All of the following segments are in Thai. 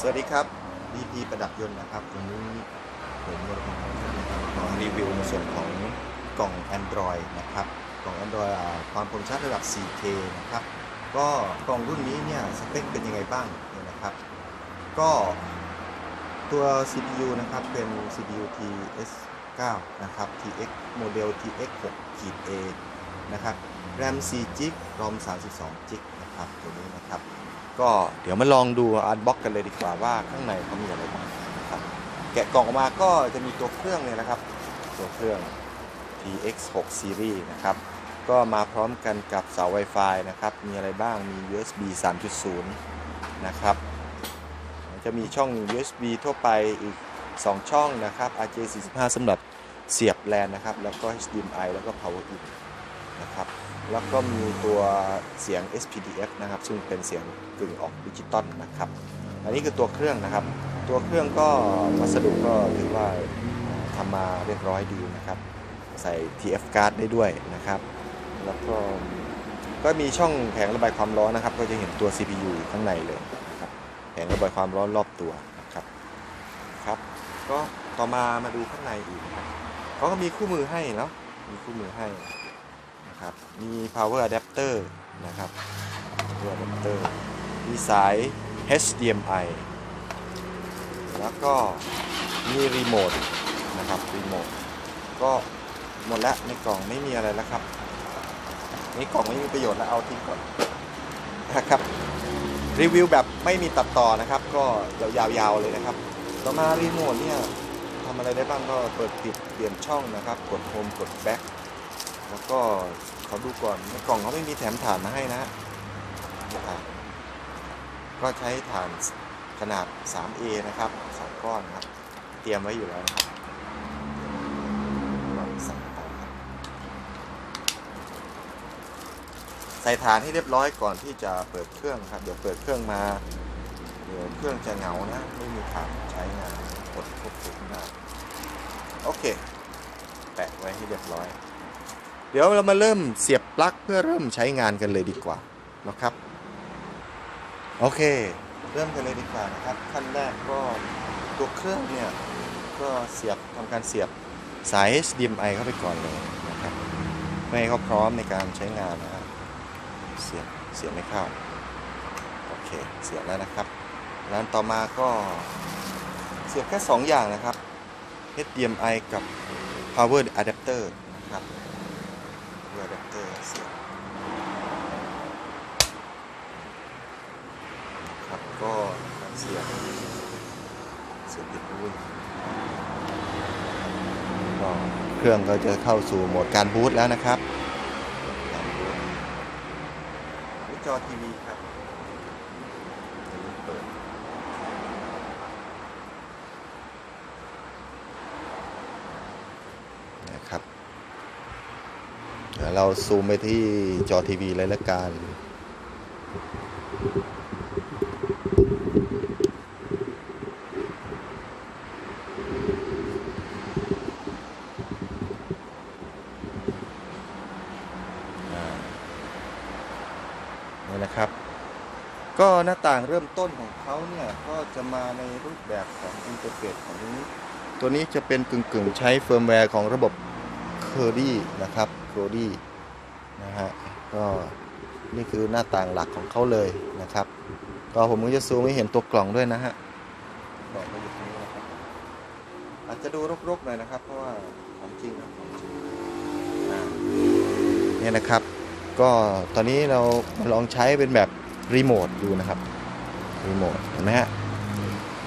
สวัสดีครับ DP ประดับยนต์นะครับวันนี้ผมวรพงศ์นะครับมารีวิวในส่วนของกล่อง Android นะครับ กล่อง Android ความคมชัดระดับ 4K นะครับ ก็กล่องรุ่นนี้เนี่ยสเปคเป็นยังไงบ้างเนี่ยนะครับ ก็ตัว CPU นะครับเป็น CPU TS9 นะครับ TX โมเดล TX 6ขีด A นะครับ RAM 4 g b ROM 32 g b นะครับตัวนี้นะครับ ก็เดี๋ยวมาลองดูอันบ็อกกันเลยดีกว่าว่าข้างในเขามีอะไรบ้างครับแกะกล่องออกมาก็จะมีตัวเครื่องเนี่ยนะครับ ตัวเครื่อง TX 6 Series นะครับ ก็มาพร้อมกันกับเสา Wi-Fi นะครับ มีอะไรบ้างมี USB 3.0 นะครับ จะมีช่อง USB ทั่วไปอีก 2 ช่องนะครับ RJ45 สำหรับเสียบแลนนะครับ แล้วก็ HDMI แล้วก็ Power in นะครับ แล้วก็มีตัวเสียง SPDF นะครับ ซึ่งเป็นเสียงกึ่งออกดิจิตอลนะครับ อันนี้คือตัวเครื่องนะครับ ตัวเครื่องก็วัสดุก็ถือว่าทำมาเรียบร้อยดีนะครับ ใส่ TF card ได้ด้วยนะครับ แล้วก็ก็มีช่องแผงระบายความร้อนนะครับ ก็จะเห็นตัว CPU ข้างในเลยนะครับ แผงระบายความร้อนรอบตัวนะครับ ครับ ก็ต่อมามาดูข้างในอีกเขาก็มีคู่มือให้เนาะ มีคู่มือให้ นะครับ มี power adapter นะครับ power adapter มีสาย HDMI แล้วก็มีรีโมทนะครับรีโมทก็หมดแล้วในกล่องไม่มีอะไรแล้วครับในกล่องไม่มีประโยชน์แล้วเอาทิ้งก่อนนะครับรีวิวแบบไม่มีตัดต่อนะครับ ก็ยาวๆเลยนะครับ ต่อมารีโมทเนี่ยทำอะไรได้บ้างก็เปิดปิดเปลี่ยนช่องนะครับ กดโฮมกดแบ็ค แล้วก็ขอดูก่อนในกล่องเขาไม่มีแถมฐานมาให้นะนี่ฐานก็ใช้ฐานขนาด 3A นะครับสองก้อนครับ เตรียมไว้อยู่แล้วนะครับลองใส่ไปครับใส่ฐานให้เรียบร้อยก่อนที่จะเปิดเครื่องครับ เดี๋ยวเปิดเครื่องมา เดี๋ยวเครื่องจะเหงานะ ไม่มีฐานใช้งานกดควบคุมได้โอเค แปะไว้ให้เรียบร้อย เดี๋ยวเรามาเริ่มเสียบปลั๊กเพื่อเริ่มใช้งานกันเลยดีกว่านะครับ โอเค เริ่มกันเลยดีกว่านะครับ ขั้นแรกก็ตัวเครื่องเนี่ยก็เสียบทำการเสียบสาย HDMI เข้าไปก่อนเลยนะครับเพื่อให้เขาพร้อมในการใช้งานนะครับเสียบเสียบไม่เข้าโอเคเสียบแล้วนะครับร้านต่อมาก็เสียบแค่ 2 อย่างนะครับ HDMI กับ Power Adapter นะครับ Power Adapter เสียบครับก็เสียบเสียบติดวุ้นก็เครื่องก็จะเข้าสู่โหมดการบูตแล้วนะครับจอทีวีครับ เปิดนะครับ เราซูมไปที่จอทีวีเลยละกันนี่นะครับ ก็หน้าต่างเริ่มต้นของเขาเนี่ย ก็จะมาในรูปแบบของอินเทอร์เฟซของตัวนี้จะเป็นกึ่งๆ ใช้เฟิร์มแวร์ของระบบ c u r d y นะครับ c u r d y นะฮะก็นี่คือหน้าต่างหลักของเขาเลยนะครับ ก็ผมก็จะซูมให้เห็นตัวกล่องด้วยนะฮะกล่องก็อยู่ตรงนี้นะครับอาจจะดูรกๆหน่อยนะครับ เพราะว่าของจริงนะของจริงเนี่ยนะครับ ก็ตอนนี้เรามาลองใช้เป็นแบบรีโมทดูนะครับรีโมทเห็นไหมฮะ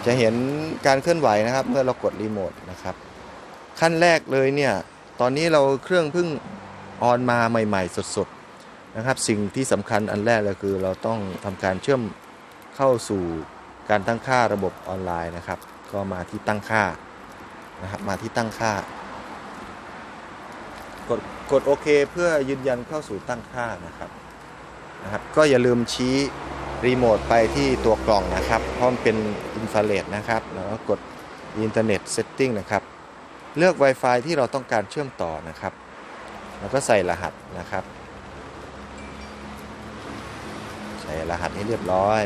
จะเห็นการเคลื่อนไหวนะครับ เมื่อเรากดรีโมทนะครับ ขั้นแรกเลยเนี่ย ตอนนี้เราเครื่องเพิ่ง ออนมาใหม่ ๆ สดๆนะครับ สิ่งที่สำคัญอันแรกเลยคือเราต้องทำการเชื่อมเข้าสู่การตั้งค่าระบบออนไลน์นะครับ ก็มาที่ตั้งค่านะครับมาที่ตั้งค่ากดกดโอเคเพื่อยืนยันเข้าสู่ตั้งค่านะครับนะครับ ก็อย่าลืมชี้รีโมทไปที่ตัวกล่องนะครับเพราะมันเป็นอินฟราเรดนะครับแล้วก็กดอินเทอร์เน็ตเซตติ้งนะครับ เลือก Wi-Fi ที่เราต้องการเชื่อมต่อนะครับ แล้วก็ใส่รหัสนะครับ ใส่รหัสให้เรียบร้อย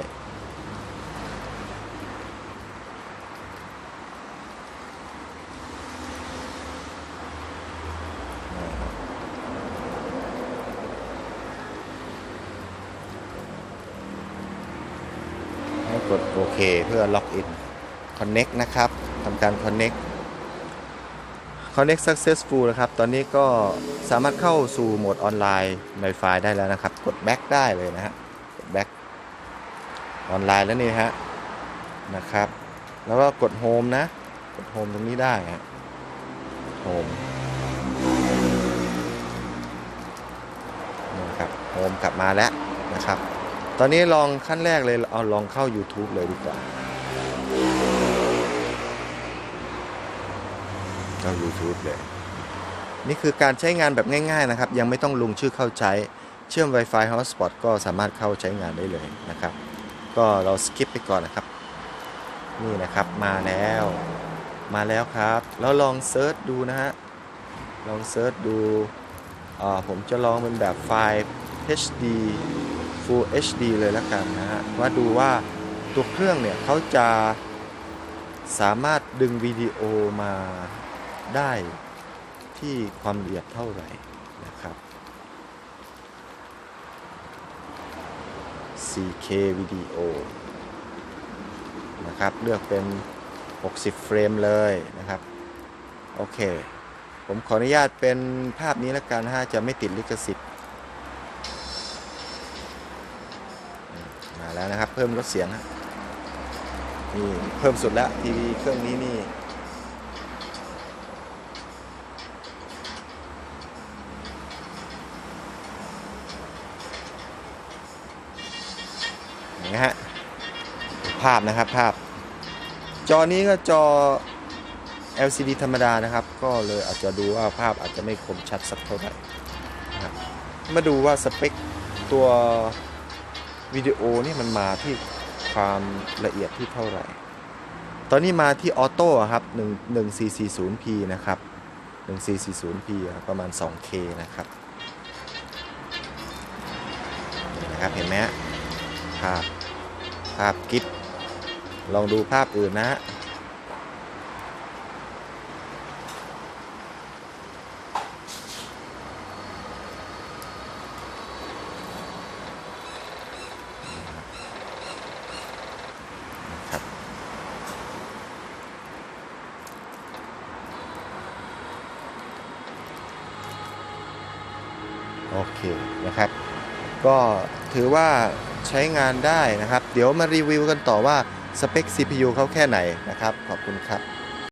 กดโอเคเพื่อล็อกอิน Connect นะครับทำการ Connect Connect successful นะครับ ตอนนี้ก็สามารถเข้าสู่โหมดออนไลน์ Wi-Fi ได้แล้วนะครับ กด back ได้เลยนะฮะ กด back ออนไลน์แล้วนี่ฮะ นะครับ แล้วก็กด home นะ กด home ตรงนี้ได้ฮะ home นี่ครับ home กลับมาแล้วนะครับ ตอนนี้ลองขั้นแรกเลยเอาลองเข้า YouTube เลยดีกว่าา YouTube เลย นี่คือการใช้งานแบบง่าย ๆนะครับ ยังไม่ต้องลงชื่อเข้าใช้ เชื่อม Wi-Fi Hotspot ก็สามารถเข้าใช้งานได้เลยนะครับ ก็เราสกิปไปก่อนนะครับ นี่นะครับมาแล้ว มาแล้วครับ แล้วลองเซิร์ชดูนะฮะ ลองเซิร์ชดูอ่าผมจะลองเป็นแบบไฟล์ HD Full HD เลยแล้วกันนะฮะ ว่าดูว่าตัวเครื่องเนี่ยเขาจะสามารถดึงวิดีโอมา ได้ที่ความละเอียดเท่าไหร่นะครับ 4K วิดีโอนะครับ เลือกเป็น 60 เฟรมเลยนะครับ โอเค ผมขออนุญาตเป็นภาพนี้แล้วกันฮะจะไม่ติดลิขสิทธิ์มาแล้วนะครับ เพิ่มลดเสียงฮะนี่เพิ่มสุดแล้วทีวีเครื่องนี้นี่ ภาพนะครับภาพ จอนี้ก็จอ LCD ธรรมดานะครับ ก็เลยอาจจะดูว่าภาพอาจจะไม่คมชัดสักเท่าไหร่นะครับมาดูว่าสเปคตัววิดีโอนี่มันมาที่ความละเอียดที่เท่าไหร่ ตอนนี้มาที่ออโต้ครับ1 1440p นะครับ 1440p ประมาณ 2K นะครับนะครับ เห็นไหมภาพภาพกิฟ ลองดูภาพอื่นนะฮะครับโอเคนะครับ ก็ถือว่าใช้งานได้นะครับ เดี๋ยวมารีวิวกันต่อว่า สเปค CPU เขาแค่ไหนนะครับ ขอบคุณครับ